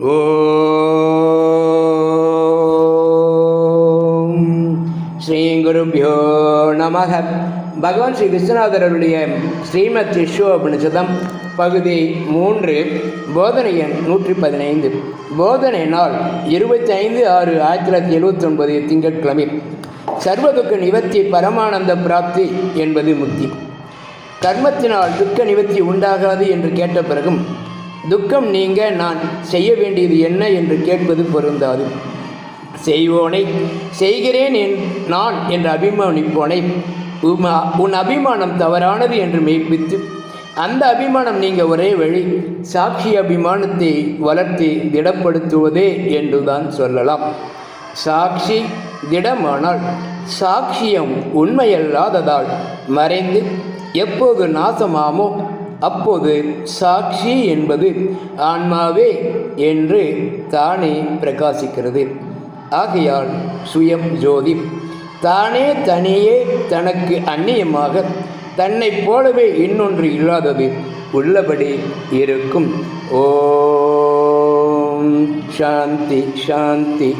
ஓம். ஸ்ரீ குருபியோ நமக. பகவான் ஸ்ரீ விஸ்வநாதருடைய ஸ்ரீமத் விஸ்வோபனிஷதம் பகுதி மூன்று போதனை எண் நூற்றி பதினைந்து போதனை நாள் இருபத்தி ஐந்து ஆறு ஆயிரத்தி தொள்ளாயிரத்தி எழுபத்தி ஒன்பது திங்கட்கிழமை. சர்வதுக்க நிவர்த்தி பரமானந்த பிராப்தி என்பது முக்தி. கர்மத்தினால் துக்க நிவர்த்தி உண்டாகாது என்று கேட்ட பிறகும் துக்கம் நீங்க நான் செய்ய வேண்டியது என்ன என்று கேட்பது பொருந்தாது. செய்வோனை செய்கிறேன் என் நான் என்று அபிமானிப்போனை உமா உன் அபிமானம் தவறானது என்று மெய்ப்பித்து அந்த அபிமானம் நீங்கள் ஒரே வழி சாட்சி அபிமானத்தை வளர்த்து திடப்படுத்துவதே என்றுதான் சொல்லலாம். சாட்சி திடமானால் சாட்சியம் உண்மையல்லாததால் மறைந்து எப்போது நாசமாமோ அப்போது சாட்சி என்பது ஆன்மாவே என்று தானே பிரகாசிக்கிறது. ஆகையால் சுயம் ஜோதி. தானே தனியே தனக்கு அந்நியமாக தன்னைப் போலவே இன்னொன்று இல்லாதது உள்ளபடி இருக்கும். ஓம் சாந்தி சாந்தி.